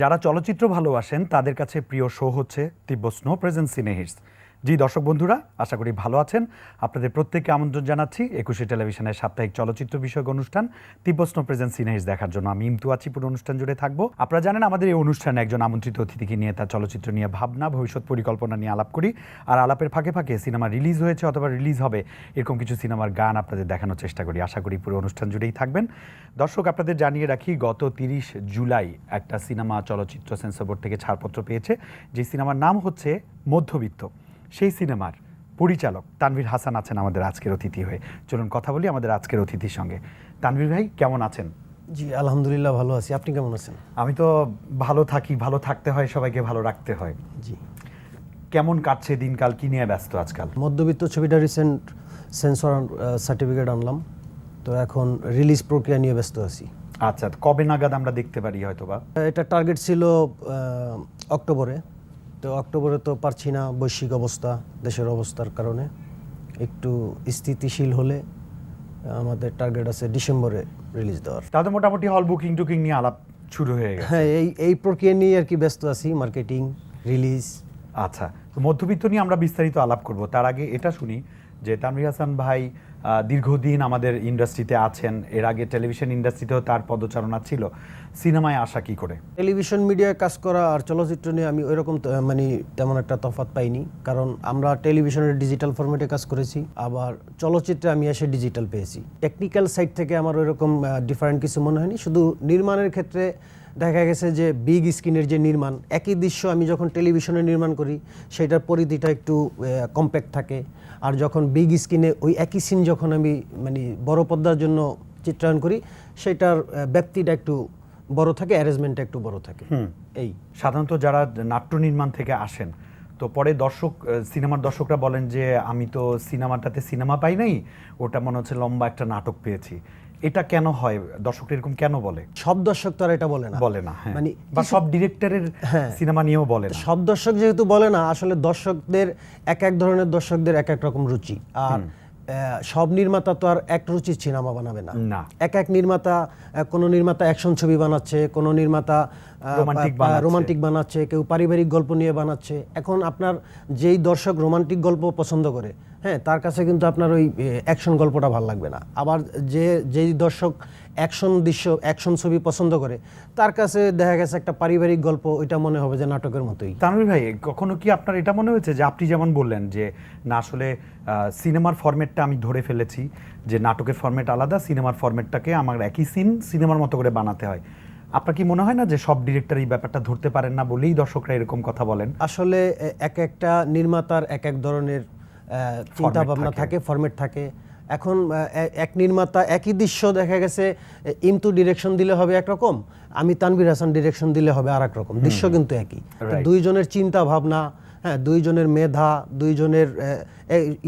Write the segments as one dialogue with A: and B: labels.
A: যারা চলচ্চিত্র ভালোবাসেন তাদের কাছে প্রিয় শো হচ্ছে তিব্ব স্নো প্রেজেন্ট সিনে হিটস। জি, দর্শক বন্ধুরা, আশা করি ভালো আছেন। আপনাদের প্রত্যেককে আমন্ত্রণ জানাচ্ছি একুশে টেলিভিশনের সাপ্তাহিক চলচ্চিত্র বিষয়ক অনুষ্ঠান তিব্ব স্নো প্রেজেন্ট সিনে হিটস দেখার জন্য। আমি ইমতু আছি, পুরো অনুষ্ঠান জুড়ে থাকব। আপনারা জানেন, আমাদের এই অনুষ্ঠানে একজন আমন্ত্রিত অতিথিকে নিয়ে তার চলচ্চিত্র নিয়ে ভাবনা, ভবিষ্যৎ পরিকল্পনা নিয়ে আলাপ করি। আর আলাপের ফাঁকে ফাঁকে সিনেমা রিলিজ হয়েছে অথবা রিলিজ হবে, এরকম কিছু সিনেমার গান আপনাদের দেখানোর চেষ্টা করি। আশা করি পুরো অনুষ্ঠান জুড়েই থাকবেন। দর্শক, আপনাদের জানিয়ে রাখি, গত তিরিশ জুলাই একটা সিনেমা চলচ্চিত্র সেন্সর বোর্ড থেকে ছাড়পত্র পেয়েছে, যে সিনেমার নাম হচ্ছে মধ্যবিত্ত। সেই সিনেমার পরিচালক তানভীর হাসান আছেন আমাদের আজকের অতিথি হয়ে। চলুন কথা বলি আমাদের আজকের অতিথির সঙ্গে। তানভীর ভাই কেমন আছেন?
B: জি আলহামদুলিল্লাহ ভালো আছি। আপনি কেমন আছেন?
A: আমি তো ভালো থাকি ভালো থাকতে হয় সবাইকে ভালো রাখতে হয়।
B: জি।
A: কেমন কাটছে দিনকাল? কি নিয়ে ব্যস্ত আজকাল?
B: মধ্যবিত্ত ছবিটা রিসেন্ট সেন্সর সার্টিফিকেট আনলাম। তো এখন রিলিজ প্রক্রিয়া নিয়ে ব্যস্ত আছি।
A: আচ্ছা কবে নাগাদ আমরা দেখতে পারি হয়তোবা?
B: এটা টার্গেট ছিল অক্টোবরে। তো অক্টোবরে তো পারছি না বৈশ্বিক অবস্থা দেশের অবস্থার কারণে। একটু স্থিতিশীল হলে আমাদের টার্গেট আছে ডিসেম্বরে রিলিজ দেওয়ার।
A: তাহলে মোটামুটি হল বুকিং টুকিং নিয়ে আলাপ শুরু হয়ে গেছে।
B: হ্যাঁ এই এই প্রক্রিয়া নিয়ে আর কি ব্যস্ত আছি মার্কেটিং রিলিজ
A: আচ্ছা তো মধ্যবিত্ত নিয়ে আমরা বিস্তারিত আলাপ করব। তার আগে এটা শুনি যে তানভীর হাসান ভাই দীর্ঘদিন আমাদের ইন্ডাস্ট্রিতে আছেন। এর আগে টেলিভিশন ইন্ডাস্ট্রিতেও তার পদচারণা ছিল। সিনেমায় আসা কি করে?
B: টেলিভিশন মিডিয়ায় কাজ করা আর চলচ্চিত্র নিয়ে আমি ওইরকম মানে তেমন একটা তফাৎ পাইনি। কারণ আমরা টেলিভিশনের ডিজিটাল ফরম্যাটে কাজ করেছি, আবার চলচ্চিত্রে আমি এসে ডিজিটাল পেয়েছি। টেকনিক্যাল সাইড থেকে আমার ওইরকম ডিফারেন্ট কিছু মনে হয়নি। শুধু নির্মাণের ক্ষেত্রে দেখা গেছে যে বিগ স্ক্রিনের যে নির্মাণ, একই দৃশ্য আমি যখন টেলিভিশনে নির্মাণ করি, সেটার পরিধিটা একটু কম্প্যাক্ট থাকে। আর যখন বিগ স্ক্রিনে ওই একই সিন যখন আমি মানে বড় পদ্মার জন্য চিত্রায়ন করি সেটার ব্যক্তিটা একটু বড় থাকে অ্যারেঞ্জমেন্টটা একটু বড় থাকে। এই।
A: সাধারণত যারা নাট্য নির্মাণ থেকে আসেন তো পরে দর্শক সিনেমার দর্শকরা বলেন যে আমি তো সিনেমাটাতে সিনেমা পাই নাই ওটা মনে হচ্ছে লম্বা একটা নাটক পেয়েছি। এটা কেন হয়? দর্শক এরকম কেন বলে?
B: সব দর্শক তো আর এটা বলে না।
A: বলে না হ্যাঁ।
B: মানে
A: বা সব ডিরেক্টরের
B: হ্যাঁ।
A: সিনেমা নিয়েও বলে না।
B: সব দর্শক যেহেতু বলে না আসলে দর্শকদের এক এক ধরনের দর্শকদের এক এক রকম রুচি। আর সব নির্মাতা তো আর এক রুচির সিনেমা বানাবে না। এক এক নির্মাতা কোনো নির্মাতা অ্যাকশন ছবি বানাচ্ছে কোনো নির্মাতা রোমান্টিক বানাচ্ছে কেউ পারিবারিক গল্প নিয়ে বানাচ্ছে। এখন আপনার যেই দর্শক রোমান্টিক গল্প পছন্দ করে হ্যাঁ তার কাছে কিন্তু আপনার ওই অ্যাকশন গল্পটা ভালো লাগবে না। আবার যে যেই দর্শক অ্যাকশন দৃশ্য অ্যাকশন ছবি পছন্দ করে তার কাছে দেখা গেছে একটা পারিবারিক গল্প ওইটা মনে হবে যে নাটকের মতোই।
A: তানভীর ভাই কখনো কি আপনার এটা মনে হয়েছে যে আপনি যেমন বললেন যে না আসলে সিনেমার ফরম্যাটটা আমি ধরে ফেলেছি যে নাটকের ফরম্যাট আলাদা সিনেমার ফরম্যাটটাকে আমার একই সিন সিনেমার মতো করে বানাতে হয়। আপনার কি মনে হয় না যে সব ডিরেক্টর এই ব্যাপারটা ধরতে পারেন না বলেই দর্শকরা এরকম কথা বলেন?
B: আসলে এক একটা নির্মাতার এক এক ধরনের চিন্তা ভাবনা
A: থাকে।
B: ফরম্যাট থাকে। এখন এক নির্মাতা একই দৃশ্য দেখা গেছে ইমতু ডিরেকশন দিলে হবে একরকম আমি তানবির হাসান ডিরেকশন দিলে হবে আর রকম দৃশ্য কিন্তু একই। দুইজনের চিন্তা ভাবনা হ্যাঁ দুইজনের মেধা দুইজনের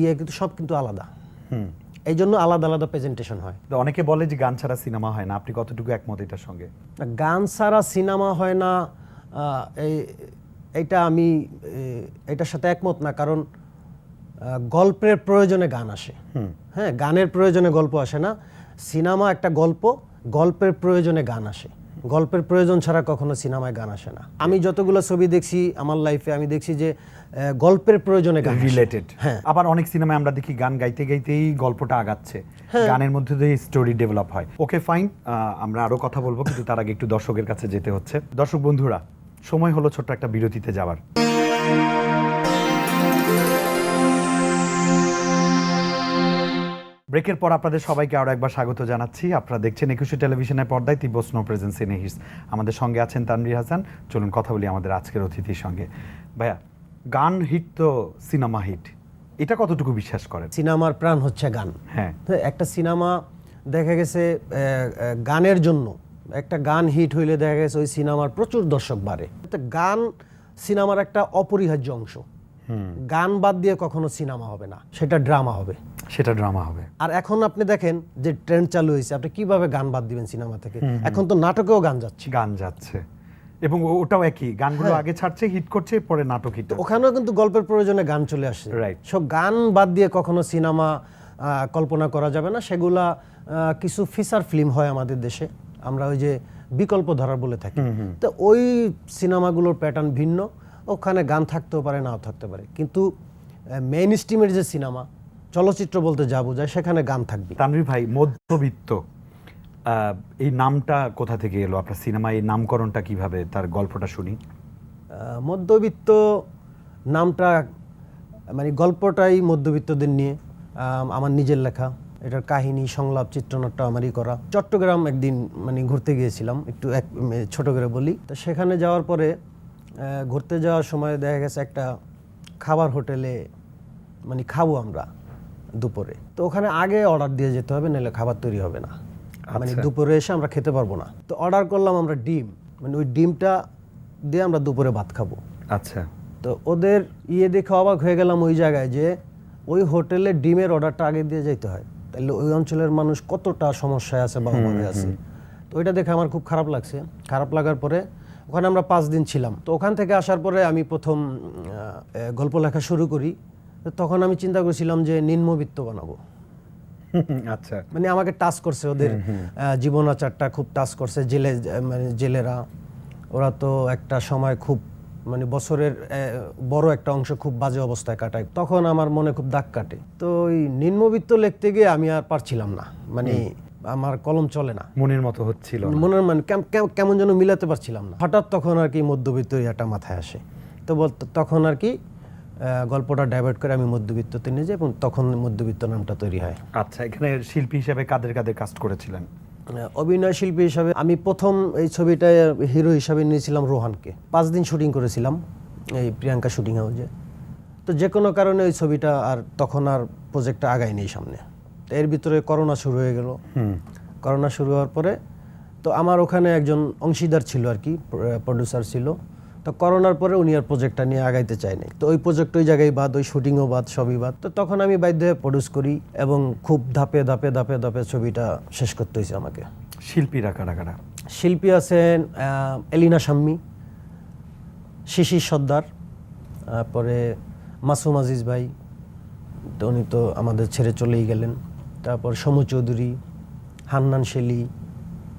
B: ইয়ে কিন্তু সব কিন্তু আলাদা। এই জন্য আলাদা আলাদা প্রেজেন্টেশন হয়।
A: অনেকে বলে যে গান ছাড়া সিনেমা হয় না আপনি কতটুকু একমত এটার সঙ্গে?
B: গান ছাড়া সিনেমা হয় না এই এটা আমি এটার সাথে একমত না কারণ গল্পের প্রয়োজনে গান আসে। হ্যাঁ গানের প্রয়োজনে গল্প আসে না। সিনেমা একটা গল্প গল্পের প্রয়োজনে গান আসে। গল্পের প্রয়োজন ছাড়া কখনো সিনেমায় গান আসে না। আমি যতগুলো ছবি দেখছি আমার লাইফে আমি দেখছি যে গল্পের প্রয়োজনে গান
A: রিলেটেড
B: হ্যাঁ।
A: আবার অনেক সিনেমায় আমরা দেখি গান গাইতে গাইতেই গল্পটা আগাচ্ছে।
B: হ্যাঁ।
A: গানের মধ্যে দিয়ে স্টোরি ডেভেলপ হয়। ওকে ফাইন আমরা আরও কথা বলব কিন্তু তার আগে একটু দর্শকের কাছে যেতে হচ্ছে। দর্শক বন্ধুরা সময় হলো ছোট্ট একটা বিরতিতে যাওয়ার। ব্রেকের পর আপনাদের সবাইকে আরও একবার স্বাগত জানাচ্ছি। আপনারা দেখছেন একুশে টেলিভিশনের পর্দায় তীব্র স্নো প্রেজেন্স ইন হিটস আমাদের সঙ্গে আছেন তানভীর হাসান। চলুন কথা বলি আমাদের আজকের অতিথির সঙ্গে। ভাইয়া গান হিট তো সিনেমা হিট এটা কতটুকু বিশ্বাস করেন?
B: সিনেমার প্রাণ হচ্ছে গান।
A: হ্যাঁ।
B: তো একটা সিনেমা দেখা গেছে গানের জন্য। একটা গান হিট হইলে দেখা গেছে ওই সিনেমার প্রচুর দর্শক বাড়ে। তো গান সিনেমার একটা অপরিহার্য অংশ। গান বাদ দিয়ে কখনো সিনেমা হবে না সেটা ড্রামা হবে।
A: সেটা ড্রামা হবে।
B: আর এখন আপনি দেখেন যে ট্রেন্ড চালু হয়েছে আপনি কীভাবে গান বাদ দিবেন সিনেমা থেকে? এখন তো নাটকেও গান যাচ্ছে।
A: গান যাচ্ছে। এবং ওটাও একই গানগুলো
B: হ্যাঁ।
A: আগে ছাড়ছে হিট করছে পরে নাটক হিট
B: ওখানেও কিন্তু গল্পের প্রয়োজনে গান চলে আসে।
A: রাইট
B: সব গান বাদ দিয়ে কখনো সিনেমা কল্পনা করা যাবে না। সেগুলা আহ, কিছু ফিচার ফিল্ম হয় আমাদের দেশে। আমরা ওই যে বিকল্প ধরার বলে থাকি। তো ওই সিনেমাগুলোর প্যাটার্ন ভিন্ন। ওখানে গান থাকতেও পারে নাও থাকতে পারে। কিন্তু মেইন স্ট্রিমের যে সিনেমা চলচ্চিত্র বলতে যা বোঝায় সেখানে গান থাকবে
A: তানভীর ভাই মধ্যবিত্ত এই নামটা কোথা থেকে এলো? আপনার সিনেমা এই নামকরণটা কীভাবে? তার গল্পটা শুনি।
B: মধ্যবিত্ত নামটা মানে গল্পটাই মধ্যবিত্তদের নিয়ে আমার নিজের লেখা। এটার কাহিনী সংলাপ চিত্রনাট্য আমারই করা। চট্টগ্রাম একদিন মানে ঘুরতে গিয়েছিলাম একটু এক ছোট করে বলি। তো সেখানে যাওয়ার পরে ঘুরতে যাওয়ার সময় দেখা গেছে একটা খাবার হোটেলে মানে খাব আমরা দুপুরে। তো ওখানে আগে অর্ডার দিয়ে যেতে হবে নাহলে খাবার তৈরি হবে না। মানে
A: আচ্ছা।
B: দুপুরে এসে আমরা খেতে পারব না। তো অর্ডার করলাম আমরা ডিম। মানে ওই ডিমটা দিয়ে আমরা দুপুরে ভাত খাব।
A: আচ্ছা।
B: তো ওদের ইয়ে দেখে অবাক হয়ে গেলাম ওই জায়গায় যে ওই হোটেলে ডিমের অর্ডারটা আগে দিয়ে যেতে হয়। তাহলে ওই অঞ্চলের মানুষ কতটা সমস্যায় আছে বা অভাবে আছে। তো ওইটা দেখে আমার খুব খারাপ লাগছে। খারাপ লাগার পরে ওখানে আমরা পাঁচ দিন ছিলাম। তো ওখান থেকে আসার পরে আমি প্রথম গল্প লেখা শুরু করি। তখন আমি চিন্তা করেছিলাম যে নিম্নবিত্ত বানাবো।
A: আচ্ছা।
B: মানে আমাকে টাচ করছে ওদের আহ, জীবনাচারটা খুব টাচ করছে জেলে মানে জেলেরা। ওরা তো একটা সময় খুব মানে বছরের বড় একটা অংশ খুব বাজে অবস্থায় কাটায়। তখন আমার মনে খুব দাগ কাটে। তো ওই নিম্নবিত্ত লিখতে গিয়ে আমি আর পারছিলাম না। মানে আমার কলম চলে না।
A: মনের মতো হচ্ছিল
B: মনের মানে কেম- কেম- কেমন যেন মিলাতে পারছিলাম না। হঠাৎ তখন আর কি মধ্যবিত্ত একটা মাথায় আসে। তো বল তখন আর কি গল্পটা ডাইভার্ট করে আমি মধ্যবিত্ততে নিয়ে যাই এবং তখন মধ্যবিত্ত নামটা তৈরি হয়।
A: আচ্ছা এখানে শিল্পী হিসাবে কাদের কাদের কাস্ট করেছিলেন?
B: অভিনয় শিল্পী হিসাবে আমি প্রথম এই ছবিটায় হিরো হিসাবে নিয়েছিলাম রোহানকে। পাঁচ দিন শুটিং করেছিলাম এই প্রিয়াঙ্কা শুটিং হাউসে তো যে কোনো কারণে ওই ছবিটা আর তখন আর প্রজেক্টটা আগায় নেই সামনে। তো এর ভিতরে করোনা শুরু হয়ে গেল। করোনা শুরু হওয়ার পরে তো আমার ওখানে একজন অংশীদার ছিল আর কি প্রডিউসার ছিল। তো করোনার পরে উনি আর প্রজেক্টটা নিয়ে আগাইতে চায়নি তো ওই প্রজেক্ট ওই জায়গায় বাদ ওই শুটিংও বাদ সবই বাদ। তো তখন আমি বাধ্য হয়ে প্রডিউস করি এবং খুব ধাপে ধাপে ধাপে ধাপে ছবিটা শেষ করতে হয়েছে আমাকে।
A: শিল্পীরা কারা কারা
B: শিল্পী আছেন এলিনা সাম্মি শিশির সর্দার তারপরে মাসুম আজিজ ভাই তো উনি তো আমাদের ছেড়ে চলেই গেলেন। তারপর সমু চৌধুরী হান্নান শেলি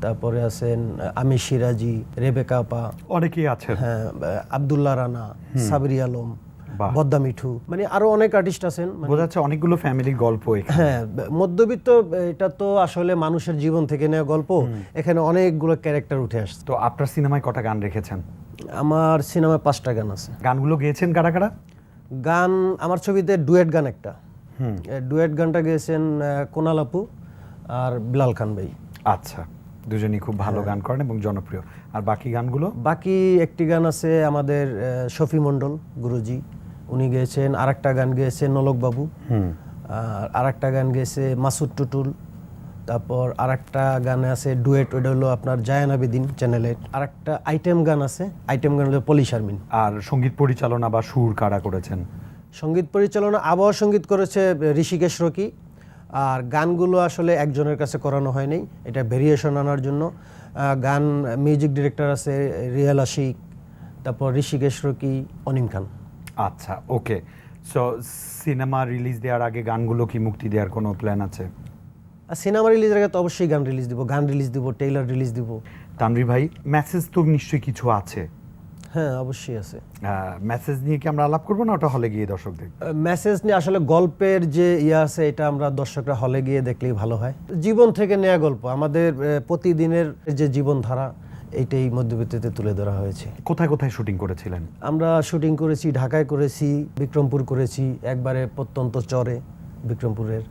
B: তারপরে আছেন আমির সিরাজি রেবেকা আপা।
A: অনেকেই আছেন।
B: হ্যাঁ আবদুল্লাহ রানা সাবরি আলম। বদ্দা মিঠু মানে আরও অনেক আর্টিস্ট আছেন মানে
A: বোঝা যাচ্ছে অনেকগুলো ফ্যামিলির গল্প
B: হ্যাঁ মধ্যবিত্ত এটা তো আসলে মানুষের জীবন থেকে নেওয়া গল্প এখানে অনেকগুলো ক্যারেক্টার উঠে আসছে।
A: তো আপনার সিনেমায় কটা গান রেখেছেন?
B: আমার সিনেমায় পাঁচটা গান আছে।
A: গানগুলো গেয়েছেন কারা কারা?
B: গান আমার ছবিতে ডুয়েট গান একটা। ডুয়েট গানটা গেয়েছেন কোনাল আপু আর বিলাল খান ভাই।
A: আচ্ছা দুজনই খুব ভালো গান করেন এবং জনপ্রিয়। আর বাকি গানগুলো?
B: বাকি একটি গান আছে আমাদের শফি মণ্ডল গুরুজি। উনি গেয়েছেন আর একটা গান গেয়েছেন নলক বাবু। আর আরেকটা গান গেয়েছে মাসুদ টুটুল। তারপর আর একটা গান আছে ডুয়েট ওইটা হলো আপনার জায়ান আবেদিন চ্যানেলের আরেকটা আইটেম গান আছে আইটেম গান হলো পলি শারমিন
A: আর সংগীত পরিচালনা বা সুর কারা করেছেন?
B: সংগীত পরিচালনা আবহাওয়া সংগীত করেছে ঋষিকেশ রকি। আর গানগুলো আসলে একজনের কাছে করানো হয়নি এটা ভেরিয়েশন আনার জন্য। গান মিউজিক ডিরেক্টর আছে রিয়াল আশিক তারপর ঋষিকেশ রকি অনিম খান।
A: আচ্ছা ওকে। সো সিনেমা রিলিজ দেওয়ার আগে গানগুলো কি মুক্তি দেওয়ার কোনো প্ল্যান আছে?
B: সিনেমা রিলিজের আগে তো অবশ্যই গান রিলিজ দিব গান রিলিজ দিব টেইলার রিলিজ দিব।
A: তানভীর ভাই মেসেজ তো নিশ্চয়ই কিছু আছে।
B: হ্যাঁ অবশ্যই আছে।
A: মেসেজ নিয়ে কি আমরা আলাপ করব না ওটা হলে গিয়ে দর্শক দেখবে
B: মেসেজ নিয়ে আসলে গল্পের যে ইয়ে আছে এটা আমরা দর্শকরা হলে গিয়ে দেখলেই ভালো হয়। জীবন থেকে নেওয়া গল্প আমাদের প্রতিদিনের যে জীবনধারা এইটাই মধ্যবিত্তিতে তুলে ধরা হয়েছে।
A: কোথায় কোথায় শুটিং করেছিলেন?
B: আমরা শুটিং করেছি ঢাকায় করেছি বিক্রমপুর করেছি একবারে প্রত্যন্ত চরে বিক্রমপুরের।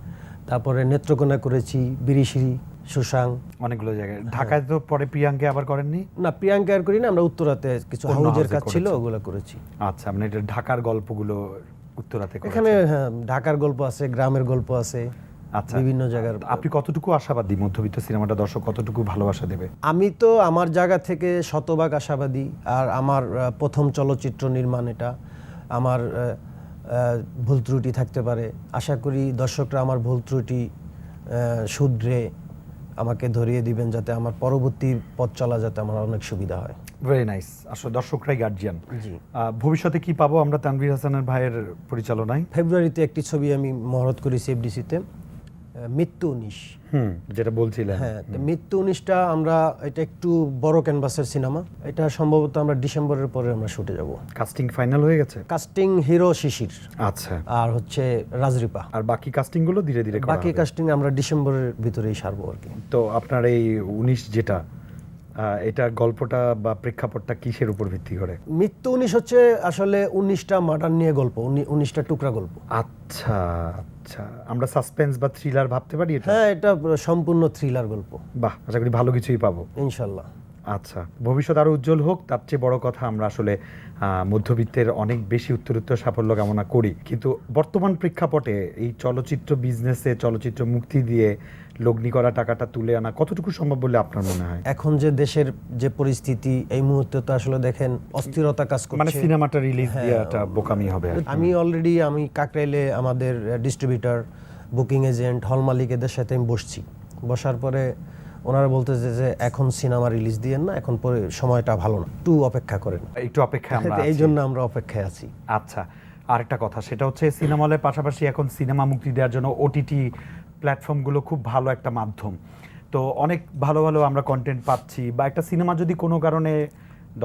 B: তারপরে নেত্রকোনা করেছি বিরিশিরি সুসাং
A: অনেকগুলো জায়গায়। ঢাকায় তো পরে প্রিয়াঙ্কে আবার করেননি?
B: না প্রিয়াঙ্কা আর করি না আমরা উত্তরাতে কিছু হাউজের কাজ ছিল ওগুলো করেছি।
A: আচ্ছা মানে এটা ঢাকার গল্পগুলো উত্তরাতে
B: এখানে হ্যাঁ ঢাকার গল্প আছে গ্রামের গল্প আছে
A: আচ্ছা
B: বিভিন্ন জায়গার
A: আপনি কতটুকু আশাবাদী মধ্যবিত্ত সিনেমাটা দর্শক কতটুকু ভালোবাসা দেবে?
B: আমি তো আমার জায়গা থেকে শতভাগ আশাবাদী আর আমার প্রথম চলচ্চিত্র নির্মাণ এটা আমার ভুল ত্রুটি থাকতে পারে। আশা করি দর্শকরা আমার ভুল ত্রুটি শুধরে আমাকে ধরিয়ে দিবেন যাতে আমার পরবর্তী পথ চলা যাতে আমার অনেক সুবিধা হয়।
A: ভেরি নাইস আসলে দর্শকরাই গার্জিয়ান
B: জি।
A: ভবিষ্যতে কি পাবো আমরা তানভীর হাসানের ভাইয়ের পরিচালনায়?
B: ফেব্রুয়ারিতে একটি ছবি আমি মহরত করি এফডিসিতে মৃত্যু উনিশ।
A: হুম যেটা বলছিলেন।
B: হ্যাঁ মৃত্যু উনিশটা আমরা এটা একটু বড় ক্যানভাসের সিনেমা। এটা সম্ভবত আমরা ডিসেম্বরের পরে আমরা শুটে যাব।
A: কাস্টিং ফাইনাল হয়ে গেছে?
B: Casting hero Shishir.
A: আচ্ছা।
B: আর হচ্ছে রাজরিপা।
A: আর বাকি কাস্টিংগুলো ধীরে ধীরে
B: বাকি কাস্টিং আমরা ডিসেম্বরের ভিতরেই সারবো আর কি।
A: তো আপনার এই উনিশ যেটা এটা গল্পটা বা প্রেক্ষাপটটা কিসের উপর ভিত্তি করে?
B: মৃত্যু উনিশ হচ্ছে আসলে উনিশটা মার্ডার নিয়ে গল্প উনি- উনিশটা টুকরা গল্প।
A: আচ্ছা আচ্ছা। আমরা সাসপেন্স বা থ্রিলার ভাবতে পারি এটা?
B: হ্যাঁ এটা সম্পূর্ণ থ্রিলার গল্প।
A: বাহ আশা করি ভালো কিছুই পাবো।
B: ইনশাল্লাহ।
A: আচ্ছা ভবিষ্যৎ আরও উজ্জ্বল হোক তার চেয়ে বড় কথা আমরা আসলে মধ্যবিত্তের অনেক বেশি উত্তরোত্তর সাফল্য কামনা করি। কিন্তু বর্তমান প্রেক্ষাপটে এই চলচ্চিত্র বিজনেসে চলচ্চিত্র মুক্তি দিয়ে লগ্নি করা টাকাটা তুলে আনা কতটুকু সম্ভব বলে আপনার মনে হয়?
B: এখন যে দেশের যে পরিস্থিতি এই মুহূর্তে তো আসলে দেখেন অস্থিরতা কাজ করছে।
A: মানে সিনেমাটা রিলিজ দেওয়াটা বোকামি হবে
B: আমি অলরেডি আমি কাকরাইলে আমাদের ডিস্ট্রিবিউটর বুকিং এজেন্ট হল মালিক এদের সাথে আমি বসছি। বসার পরে ওনারা বলতেছে যে এখন সিনেমা রিলিজ দিয়েন না এখন পরে সময়টা ভালো না। একটু অপেক্ষা করেন।
A: একটু অপেক্ষা আমরা
B: এই জন্য আমরা অপেক্ষায় আছি।
A: আচ্ছা আরেকটা কথা সেটা হচ্ছে সিনেমা হলের পাশাপাশি এখন সিনেমা মুক্তি দেওয়ার জন্য ওটিটি প্ল্যাটফর্মগুলো খুব ভালো একটা মাধ্যম। তো অনেক ভালো ভালো আমরা কন্টেন্ট পাচ্ছি বা একটা সিনেমা যদি কোনো কারণে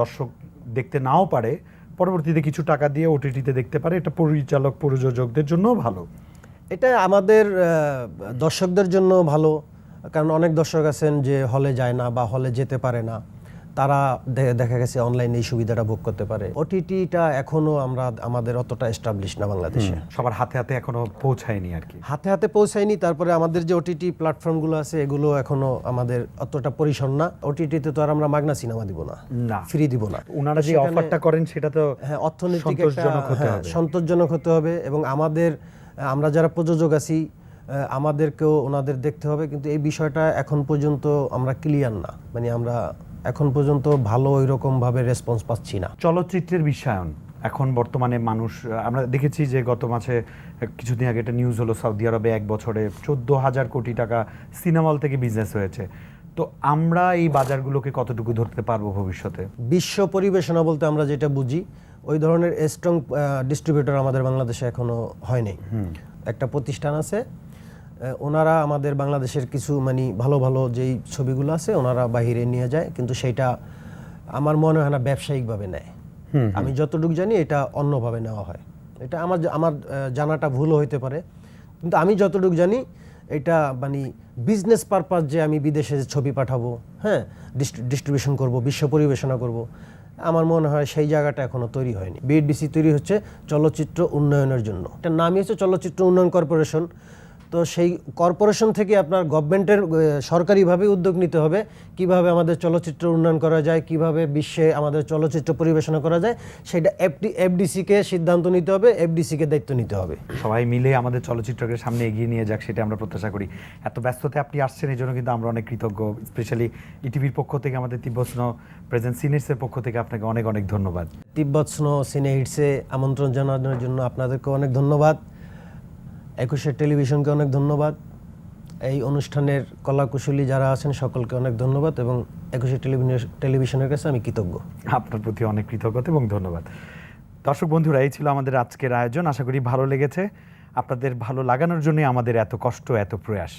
A: দর্শক দেখতে নাও পারে পরবর্তীতে কিছু টাকা দিয়ে ওটিটিতে দেখতে পারে এটা পরিচালক প্রযোজকদের জন্যও ভালো।
B: এটা আমাদের দর্শকদের জন্য ভালো। কারণ অনেক দর্শক আছেন যে হলে যায় না বা হলে যেতে পারে না তারা দেখা গেছে অনলাইনে এই সুবিধাটা ভোগ করতে পারে। ওটিটিটা এখনও আমরা আমাদের অতটা এস্টাবলিশ না বাংলাদেশে।
A: সবার হাতে হাতে এখনও পৌঁছায়নি আর কি।
B: হাতে হাতে পৌঁছায়নি তারপরে আমাদের যে ওটিটি প্ল্যাটফর্মগুলো আছে এগুলো এখনও আমাদের অতটা পরিসর না। ওটিটিতে তো আর আমরা মাগনা সিনেমা দিব না
A: না।
B: ফ্রি দিব না।
A: ওনারা যে অফারটা করেন সেটা তো
B: হ্যাঁ অর্থনৈতিক
A: সন্তোষজনক হতে
B: হ্যাঁ,
A: হবে।
B: সন্তোষজনক হতে হবে এবং আমাদের আমরা যারা প্রযোজক আছি আমাদেরকেও ওনাদের দেখতে হবে কিন্তু এই বিষয়টা এখন পর্যন্ত আমরা ক্লিয়ার না। মানে আমরা এখন পর্যন্ত ভালো ওই রকম ভাবে রেসপন্স পাচ্ছি না।
A: চলচ্চিত্রের বিশ্বায়ন এখন বর্তমানে মানুষ আমরা দেখেছি যে গত মাসে কিছুদিন আগে একটা নিউজ হলো সৌদি আরবে এক বছরে চোদ্দ হাজার কোটি টাকা সিনেমা হল থেকে বিজনেস হয়েছে। তো আমরা এই বাজারগুলোকে কতটুকু ধরতে পারব ভবিষ্যতে?
B: বিশ্ব পরিবেশনা বলতে আমরা যেটা বুঝি ওই ধরনের স্ট্রং ডিস্ট্রিবিউটর আমাদের বাংলাদেশে এখনও হয়নি একটা প্রতিষ্ঠান আছে ওনারা আমাদের বাংলাদেশের কিছু মানে ভালো ভালো যেই ছবিগুলো আছে ওনারা বাহিরে নিয়ে যায় কিন্তু সেটা আমার মনে হয় না ব্যবসায়িকভাবে নেয়। আমি যতটুকু জানি এটা অন্যভাবে নেওয়া হয়। এটা আমার আমার জানাটা ভুলও হইতে পারে। কিন্তু আমি যতটুকু জানি এটা মানে বিজনেস পারপাস যে আমি বিদেশে ছবি পাঠাবো হ্যাঁ ডিস্ট্রিবিউশন করব বিশ্ব পরিবেশনা করব আমার মনে হয় সেই জায়গাটা এখনও তৈরি হয়নি। বিএডিসি তৈরি হচ্ছে চলচ্চিত্র উন্নয়নের জন্য। এটার নামই হচ্ছে চলচ্চিত্র উন্নয়ন কর্পোরেশন। তো সেই কর্পোরেশন থেকে আপনার গভর্নমেন্টের সরকারিভাবে উদ্যোগ নিতে হবে। কীভাবে আমাদের চলচ্চিত্র উন্নয়ন করা যায় কীভাবে বিশ্বে আমাদের চলচ্চিত্র পরিবেশনা করা যায় সেটা এফডি এফডিসিকে সিদ্ধান্ত নিতে হবে এফডিসিকে দায়িত্ব নিতে হবে।
A: সবাই মিলে আমাদের চলচ্চিত্রকে সামনে এগিয়ে নিয়ে যাক সেটা আমরা প্রত্যাশা করি। এত ব্যস্ততায় আপনি আসছেন এই জন্য কিন্তু আমরা অনেক কৃতজ্ঞ। স্পেশালি ইটিভির পক্ষ থেকে আমাদের তিব্বস্ন প্রেজেন্ট সিনিয়র্সের পক্ষ থেকে আপনাকে অনেক অনেক ধন্যবাদ।
B: তিব্বত স্নো সিনে হিটসে আমন্ত্রণ জানানোর জন্য আপনাদেরকে অনেক ধন্যবাদ। একুশের টেলিভিশনকে অনেক ধন্যবাদ। এই অনুষ্ঠানের কলাকুশলী যারা আছেন, সকলকে অনেক ধন্যবাদ এবং একুশে টেলিভিশন টেলিভিশনের কাছে আমি কৃতজ্ঞ।
A: আপনার প্রতি অনেক কৃতজ্ঞতা এবং ধন্যবাদ। দর্শক বন্ধুরা, এই ছিল আমাদের আজকের আয়োজন। আশা করি ভালো লেগেছে। আপনাদের ভালো লাগানোর জন্যই আমাদের এত কষ্ট, এত প্রয়াস।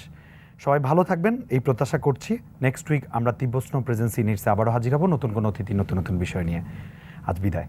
A: সবাই ভালো থাকবেন। এই প্রত্যাশা করছি। নেক্সট উইক আমরা তিব্বস্ন প্রেজেন্সি নিটসে আবারও হাজির হব নতুন কোনো অতিথি, নতুন নতুন বিষয় নিয়ে। আজ বিদায়।